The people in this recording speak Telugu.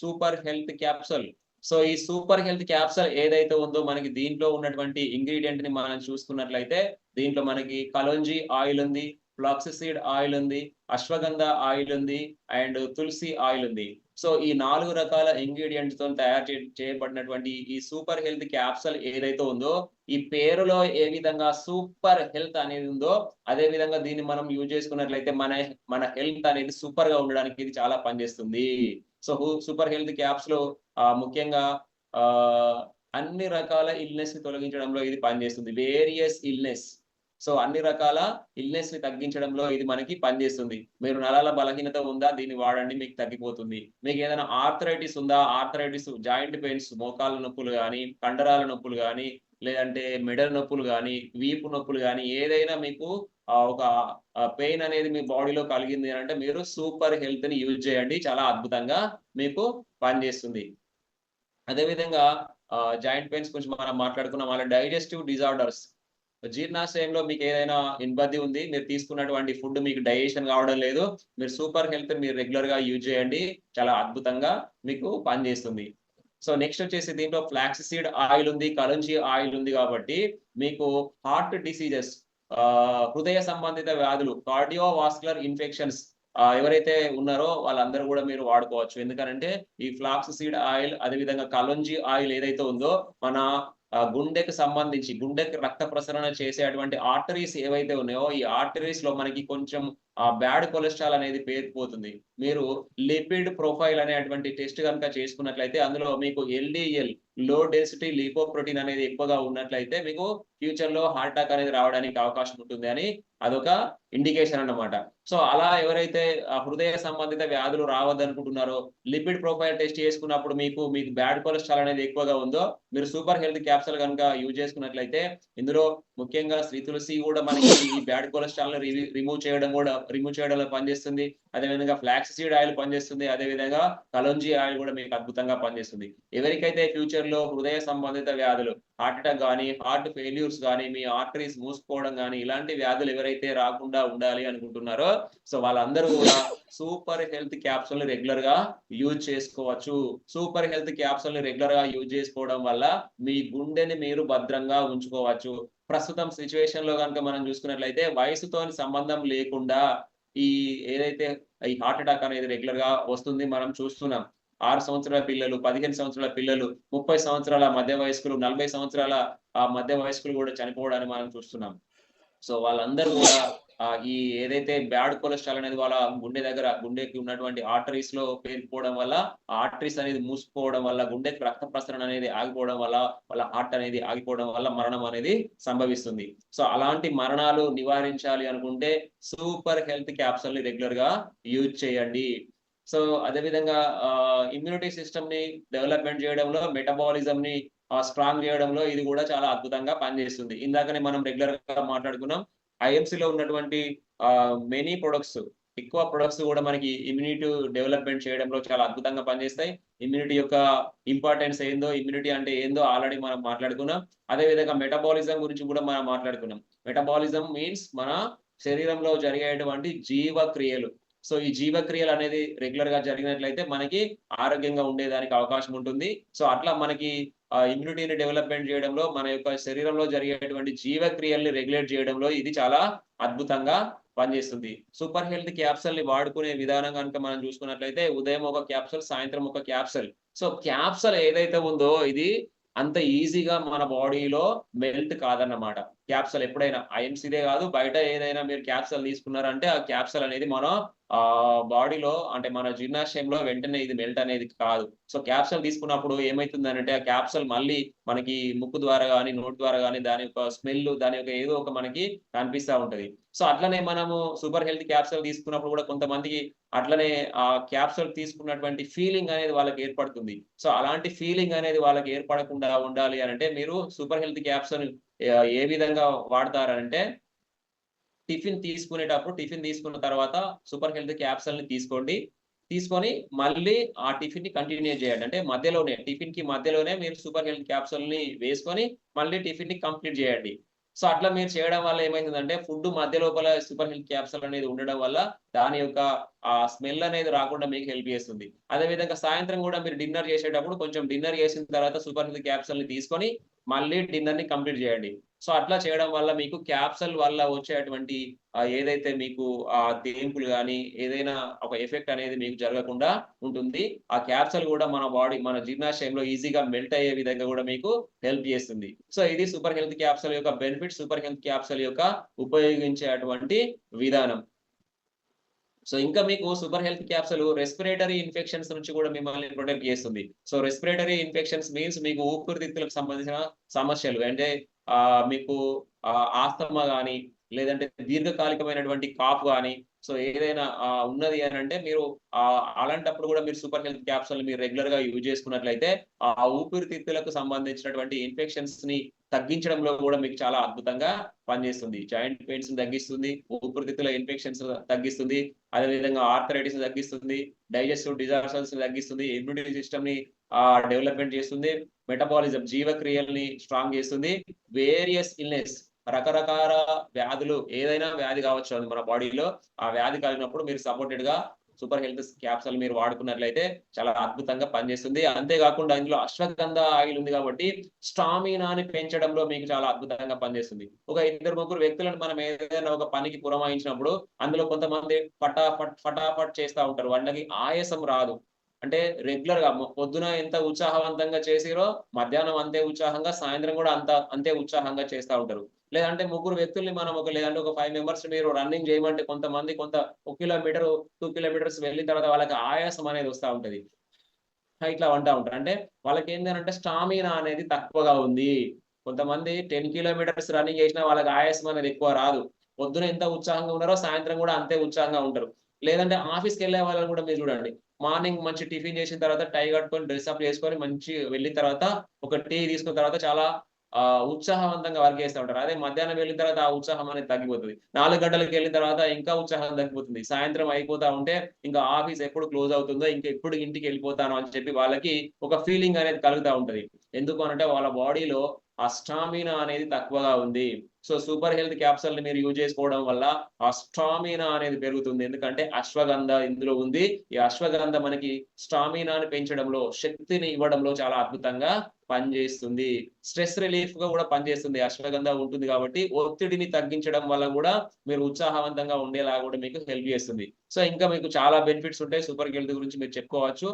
Super health capsule. సో ఈ సూపర్ హెల్త్ క్యాప్సల్ ఏదైతే ఉందో మనకి దీంట్లో ఉన్నటువంటి ఇంగ్రీడియంట్ని మనం చూసుకున్నట్లయితే దీంట్లో మనకి కలోంజీ ఆయిల్ ఉంది ఫ్లాక్సిసీడ్ ఆయిల్ ఉంది అశ్వగంధ ఆయిల్ ఉంది అండ్ తులసి ఆయిల్ ఉంది. సో ఈ నాలుగు రకాల ఇంగ్రీడియంట్స్తో తయారు చేయబడినటువంటి ఈ సూపర్ హెల్త్ క్యాప్సల్ ఏదైతే ఉందో ఈ పేరులో ఏ విధంగా సూపర్ హెల్త్ అనేది ఉందో అదే విధంగా దీన్ని మనం యూజ్ చేసుకున్నట్లయితే మన మన హెల్త్ అనేది సూపర్గా ఉండడానికి ఇది చాలా పనిచేస్తుంది. సో సూపర్ హెల్త్ క్యాప్స్లో ముఖ్యంగా ఆ అన్ని రకాల ఇల్నెస్ని తొలగించడంలో ఇది పనిచేస్తుంది. వేరియస్ ఇల్నెస్ సో అన్ని రకాల ఇల్నెస్ని తగ్గించడంలో ఇది మనకి పనిచేస్తుంది. మీరు నరాల బలహీనత ఉందా దీన్ని వాడండి మీకు తగ్గిపోతుంది. మీకు ఏదైనా ఆర్థరైటిస్ ఉందా ఆర్థరైటిస్ జాయింట్ పెయిన్స్ మోకాళ్ళ నొప్పులు కానీ కండరాల నొప్పులు కానీ లేదంటే మెడల నొప్పులు కానీ వీపు నొప్పులు కానీ ఏదైనా మీకు ఒక పెయిన్ అనేది మీ బాడీలో కలిగింది అంటే మీరు సూపర్ హెల్త్ని యూజ్ చేయండి. చాలా అద్భుతంగా మీకు పనిచేస్తుంది. అదేవిధంగా జాయింట్ పెయిన్స్ గురించి మనం మాట్లాడుకున్నాం. అలా డైజెస్టివ్ డిజార్డర్స్ జీర్ణాశయంలో మీకు ఏదైనా ఇబ్బంది ఉంది మీరు తీసుకున్నటువంటి ఫుడ్ మీకు డైజెషన్ కావడం లేదు మీరు సూపర్ హెల్త్ మీరు రెగ్యులర్గా యూజ్ చేయండి. చాలా అద్భుతంగా మీకు పనిచేస్తుంది. సో నెక్స్ట్ వచ్చేసి దీంట్లో ఫ్లాక్సీడ్ ఆయిల్ ఉంది కలంజీ ఆయిల్ ఉంది కాబట్టి మీకు హార్ట్ డిసీజెస్ హృదయ సంబంధిత వ్యాధులు కార్డియోవాస్కులర్ ఇన్ఫెక్షన్స్ ఎవరైతే ఉన్నారో వాళ్ళందరూ కూడా మీరు వాడుకోవచ్చు. ఎందుకంటే ఈ ఫ్లాక్స్ సీడ్ ఆయిల్ అదేవిధంగా కలంజీ ఆయిల్ ఏదైతే ఉందో మన ఆ, గుండెకు సంబంధించి గుండెకి రక్త ప్రసరణ చేసేటువంటి ఆర్టరీస్ ఏవైతే ఉన్నాయో ఈ ఆర్టరీస్లో మనకి కొంచెం ఆ బ్యాడ్ కొలెస్ట్రాల్ అనేది పేరుకుపోతుంది మీరు లిపిడ్ ప్రొఫైల్ అనేటువంటి టెస్ట్ కనుక చేసుకున్నట్లయితే అందులో మీకు ఎల్డిఎల్లో డెన్సిటీ లిపోప్రోటీన్ అనేది ఎక్కువగా ఉన్నట్లయితే మీకు ఫ్యూచర్లో హార్ట్ అటాక్ అనేది రావడానికి అవకాశం ఉంటుంది అని అదొక ఇండికేషన్ అన్నమాట. సో అలా ఎవరైతే ఆ హృదయ సంబంధిత వ్యాధులు రావద్దనుకుంటున్నారో లిపిడ్ ప్రొఫైల్ టెస్ట్ చేసుకున్నప్పుడు మీకు మీకు బ్యాడ్ కొలెస్ట్రాల్ అనేది ఎక్కువగా ఉందో మీరు సూపర్ హెల్త్ క్యాప్సల్ కనుక యూజ్ చేసుకున్నట్లయితే ఇందులో ముఖ్యంగా శ్రీ తులసి కూడా మనకి ఈ బ్యాడ్ కొలెస్ట్రాల్ని రిమూవ్ చేయడం కూడా రిమూవ్ చేయడంలో పనిచేస్తుంది. అదేవిధంగా ఫ్లాక్స్ సీడ్ ఆయిల్ పనిచేస్తుంది. అదేవిధంగా కలంజీ ఆయిల్ కూడా మీకు అద్భుతంగా పనిచేస్తుంది. ఎవరికైతే ఫ్యూచర్లో హృదయ సంబంధిత వ్యాధులు హార్ట్ అటాక్ కానీ హార్ట్ ఫెయిల్యూర్స్ కానీ మీ ఆర్టరీస్ మూసుకోవడం కానీ ఇలాంటి వ్యాధులు ఎవరైతే రాకుండా ఉండాలి అనుకుంటున్నారో సో వాళ్ళందరూ కూడా సూపర్ హెల్త్ క్యాప్సూల్ని రెగ్యులర్గా యూజ్ చేసుకోవచ్చు. సూపర్ హెల్త్ క్యాప్సూల్ని రెగ్యులర్గా యూజ్ చేసుకోవడం వల్ల మీ గుండెని మీరు భద్రంగా ఉంచుకోవచ్చు. ప్రస్తుతం సిచ్యువేషన్లో కనుక మనం చూసుకున్నట్లయితే వయసుతో సంబంధం లేకుండా ఈ ఏదైతే ఈ హార్ట్ అటాక్ అనేది రెగ్యులర్గా వస్తుంది మనం చూస్తున్నాం. ఆరు సంవత్సరాల పిల్లలు పదిహేను సంవత్సరాల పిల్లలు ముప్పై సంవత్సరాల మధ్య వయస్కులు నలభై సంవత్సరాల ఆ మధ్య వయస్కులు కూడా చనిపోవడాన్ని మనం చూస్తున్నాం. సో వాళ్ళందరూ కూడా ఈ ఏదైతే బ్యాడ్ కొలెస్ట్రాల్ అనేది వాళ్ళ గుండె దగ్గర గుండెకి ఉన్నటువంటి ఆర్టరీస్లో పేరుకుపోవడం వల్ల ఆర్టరీస్ అనేది మూసుకుపోవడం వల్ల గుండెకి రక్త ప్రసరణ అనేది ఆగిపోవడం వల్ల వాళ్ళ హార్ట్ అనేది ఆగిపోవడం వల్ల మరణం అనేది సంభవిస్తుంది. సో అలాంటి మరణాలు నివారించాలి అనుకుంటే సూపర్ హెల్త్ క్యాప్సల్ని రెగ్యులర్గా యూజ్ చేయండి. సో అదేవిధంగా ఇమ్యూనిటీ సిస్టమ్ని డెవలప్మెంట్ చేయడంలో మెటబాలిజం ని స్ట్రాంగ్ చేయడంలో ఇది కూడా చాలా అద్భుతంగా పనిచేస్తుంది. ఇందాకనే మనం రెగ్యులర్గా మాట్లాడుకున్నాం ఐఎంసీలో ఉన్నటువంటి మెనీ ప్రొడక్ట్స్ ఎక్కువ ప్రొడక్ట్స్ కూడా మనకి ఇమ్యూనిటీ డెవలప్మెంట్ చేయడంలో చాలా అద్భుతంగా పనిచేస్తాయి. ఇమ్యూనిటీ యొక్క ఇంపార్టెన్స్ ఏందో ఇమ్యూనిటీ అంటే ఏందో ఆల్రెడీ మనం మాట్లాడుకున్నాం. అదే విధంగా మెటబాలిజం గురించి కూడా మనం మాట్లాడుకున్నాం. మెటబాలిజం మీన్స్ మన శరీరంలో జరిగేటువంటి జీవక్రియలు. సో ఈ జీవక్రియలు అనేది రెగ్యులర్గా జరిగినట్లయితే మనకి ఆరోగ్యంగా ఉండేదానికి అవకాశం ఉంటుంది. సో అట్లా మనకి ఇమ్యూనిటీని డెవలప్మెంట్ చేయడంలో మన యొక్క శరీరంలో జరిగేటువంటి జీవక్రియల్ని రెగ్యులేట్ చేయడంలో ఇది చాలా అద్భుతంగా పనిచేస్తుంది. సూపర్ హెల్త్ క్యాప్సల్ని వాడుకునే విధానం కనుక మనం చూసుకున్నట్లయితే ఉదయం ఒక క్యాప్సల్ సాయంత్రం ఒక క్యాప్సల్ సో క్యాప్సల్ ఏదైతే ఉందో ఇది అంత ఈజీగా మన బాడీలో మెల్ట్ కాదన్నమాట. క్యాప్సల్ ఎప్పుడైనా? ఐఎంసీదే కాదు బయట ఏదైనా మీరు క్యాప్సల్ తీసుకున్నారంటే ఆ క్యాప్సల్ అనేది మన బాడీలో అంటే మన జీర్ణాశయంలో వెంటనే ఇది మెల్ట్ అనేది కాదు. సో క్యాప్సల్ తీసుకున్నప్పుడు ఏమైతుందనంటే ఆ క్యాప్సల్ మళ్ళీ మనకి ముక్కు ద్వారా కానీ నోటి ద్వారా కానీ దాని యొక్క స్మెల్ దాని యొక్క ఏదో ఒక మనకి కనిపిస్తూ ఉంటది. సో అట్లనే మనము సూపర్ హెల్త్ క్యాప్సల్ తీసుకున్నప్పుడు కూడా కొంతమందికి అట్లనే ఆ క్యాప్సల్ తీసుకున్నటువంటి ఫీలింగ్ అనేది వాళ్ళకి ఏర్పడుతుంది. సో అలాంటి ఫీలింగ్ అనేది వాళ్ళకి ఏర్పడకుండా ఉండాలి అని అంటే మీరు సూపర్ హెల్త్ క్యాప్సల్ ఏ విధంగా వాడతారంటే టిఫిన్ తీసుకునేటప్పుడు టిఫిన్ తీసుకున్న తర్వాత సూపర్ హెల్త్ క్యాప్సల్ని తీసుకోండి. తీసుకొని మళ్ళీ ఆ టిఫిన్ని కంటిన్యూ చేయండి. అంటే మధ్యలోనే టిఫిన్కి మధ్యలోనే మీరు సూపర్ హెల్త్ క్యాప్సూల్ని వేసుకొని మళ్ళీ టిఫిన్ని కంప్లీట్ చేయండి. సో అట్లా మీరు చేయడం వల్ల ఏమైందంటే ఫుడ్ మధ్య లోపల సూపర్ హెల్త్ క్యాప్సల్ అనేది ఉండడం వల్ల దాని యొక్క ఆ స్మెల్ అనేది రాకుండా మీకు హెల్ప్ చేస్తుంది. అదేవిధంగా సాయంత్రం కూడా మీరు డిన్నర్ చేసేటప్పుడు కొంచెం డిన్నర్ చేసిన తర్వాత సూపర్ హెల్త్ క్యాప్సల్ని తీసుకొని మళ్ళీ డిన్నర్ని కంప్లీట్ చేయండి. సో అట్లా చేయడం వల్ల మీకు క్యాప్సల్ వల్ల వచ్చేటువంటి ఏదైతే మీకు ఆ తేంపులు కానీ ఏదైనా ఒక ఎఫెక్ట్ అనేది మీకు జరగకుండా ఉంటుంది. ఆ క్యాప్సల్ కూడా మన బాడీ మన జీర్ణాశయంలో ఈజీగా మెల్ట్ అయ్యే విధంగా కూడా మీకు హెల్ప్ చేస్తుంది. సో ఇది సూపర్ హెల్త్ క్యాప్సల్ యొక్క బెనిఫిట్ సూపర్ హెల్త్ క్యాప్సల్ యొక్క ఉపయోగించేటువంటి విధానం. సో ఇంకా మీకు super health capsule respiratory infections నుంచి కూడా మిమ్మల్ని ప్రొటెక్ట్ చేస్తుంది. సో రెస్పిరేటరీ ఇన్ఫెక్షన్స్ మీన్స్ మీకు ఊపిరితిత్తులకు సంబంధించిన సమస్యలు. అంటే ఆ మీకు ఆస్తమా కానీ లేదంటే దీర్ఘకాలికమైనటువంటి కాఫ్ కానీ సో ఏదైనా ఉన్నది అని అంటే మీరు అలాంటప్పుడు కూడా మీరు సూపర్ హెల్త్ క్యాప్సల్ మీరు రెగ్యులర్గా యూజ్ చేసుకున్నట్లయితే ఆ ఊపిరితిత్తులకు సంబంధించినటువంటి ఇన్ఫెక్షన్స్ని తగ్గించడంలో కూడా మీకు చాలా అద్భుతంగా పనిచేస్తుంది. జాయింట్ పెయిన్స్ తగ్గిస్తుంది ఊపిరితిత్తుల ఇన్ఫెక్షన్స్ తగ్గిస్తుంది అదేవిధంగా ఆర్థరైటిస్ తగ్గిస్తుంది డైజెస్టివ్ డిజార్డర్స్ తగ్గిస్తుంది ఇమ్యూనిటీ సిస్టమ్ని డెవలప్మెంట్ చేస్తుంది మెటబాలిజం జీవక్రియల్ని స్ట్రాంగ్ చేస్తుంది వేరియస్ ఇల్నెస్ రకరకాల వ్యాధులు ఏదైనా వ్యాధి కావచ్చు మన బాడీలో ఆ వ్యాధి కలిగినప్పుడు మీరు సపోర్టెడ్గా సూపర్ హెల్త్ క్యాప్సల్ మీరు వాడుకున్నట్లయితే చాలా అద్భుతంగా పనిచేస్తుంది. అంతేకాకుండా ఇందులో అశ్వగంధ ఆయిల్ ఉంది కాబట్టి స్టామినాని పెంచడంలో మీకు చాలా అద్భుతంగా పనిచేస్తుంది. ఒక ఇద్దరు ముగ్గురు వ్యక్తులను మనం ఏదైనా ఒక పనికి పురమాయించినప్పుడు అందులో కొంతమంది ఫటాఫట్ ఫటాఫట్ చేస్తూ ఉంటారు. వాళ్ళకి ఆయాసం రాదు. అంటే రెగ్యులర్గా పొద్దున ఎంత ఉత్సాహవంతంగా చేసిరో మధ్యాహ్నం అంతే ఉత్సాహంగా సాయంత్రం కూడా అంత అంతే ఉత్సాహంగా చేస్తూ ఉంటారు. లేదంటే ముగ్గురు వ్యక్తుల్ని మనం ఒక లేదంటే ఒక ఫైవ్ మెంబర్స్ మీరు రన్నింగ్ చేయమంటే కొంతమంది కొంత ఒక కిలోమీటర్ టూ కిలోమీటర్స్ వెళ్ళిన తర్వాత వాళ్ళకి ఆయాసం అనేది వస్తూ ఉంటది. ఇట్లా అంటూ ఉంటారు. అంటే వాళ్ళకి ఏంటంటే స్టామినా అనేది తక్కువగా ఉంది. కొంతమంది టెన్ కిలోమీటర్స్ రన్నింగ్ చేసినా వాళ్ళకి ఆయాసం అనేది ఎక్కువ రాదు. పొద్దున ఎంత ఉత్సాహంగా ఉన్నారో సాయంత్రం కూడా అంతే ఉత్సాహంగా ఉంటారు. లేదంటే ఆఫీస్కి వెళ్ళే వాళ్ళని కూడా మీరు చూడండి. మార్నింగ్ మంచి టిఫిన్ చేసిన తర్వాత టై కట్టుకొని డ్రెస్అప్ చేసుకొని మంచి వెళ్ళిన తర్వాత ఒక టీ తీసుకున్న తర్వాత చాలా ఆ ఉత్సాహవంతంగా వర్క్ చేస్తూ ఉంటారు. అదే మధ్యాహ్నం వెళ్ళిన తర్వాత ఆ ఉత్సాహం అనేది తగ్గిపోతుంది. నాలుగు గంటలకు వెళ్ళిన తర్వాత ఇంకా ఉత్సాహం తగ్గిపోతుంది. సాయంత్రం అయిపోతా ఉంటే ఇంకా ఆఫీస్ ఎప్పుడు క్లోజ్ అవుతుందో ఇంకా ఎప్పుడు ఇంటికి వెళ్ళిపోతాను అని చెప్పి వాళ్ళకి ఒక ఫీలింగ్ అనేది కలుగుతూ ఉంటది. ఎందుకు అనంటే వాళ్ళ బాడీలో ఆ స్టామినా అనేది తక్కువగా ఉంది. సో సూపర్ హెల్త్ క్యాప్సల్ని మీరు యూజ్ చేసుకోవడం వల్ల ఆ స్టామినా అనేది పెరుగుతుంది. ఎందుకంటే అశ్వగంధ ఇందులో ఉంది. ఈ అశ్వగంధ మనకి స్టామినాని పెంచడంలో శక్తిని ఇవ్వడంలో చాలా అద్భుతంగా పనిచేస్తుంది. స్ట్రెస్ రిలీఫ్గా కూడా పనిచేస్తుంది. అశ్వగంధ ఉంటుంది కాబట్టి ఒత్తిడిని తగ్గించడం వల్ల కూడా మీరు ఉత్సాహవంతంగా ఉండేలా కూడా మీకు హెల్ప్ చేస్తుంది. సో ఇంకా మీకు చాలా బెనిఫిట్స్ ఉంటాయి. సూపర్ హెల్త్ గురించి మీరు చెప్పుకోవచ్చు.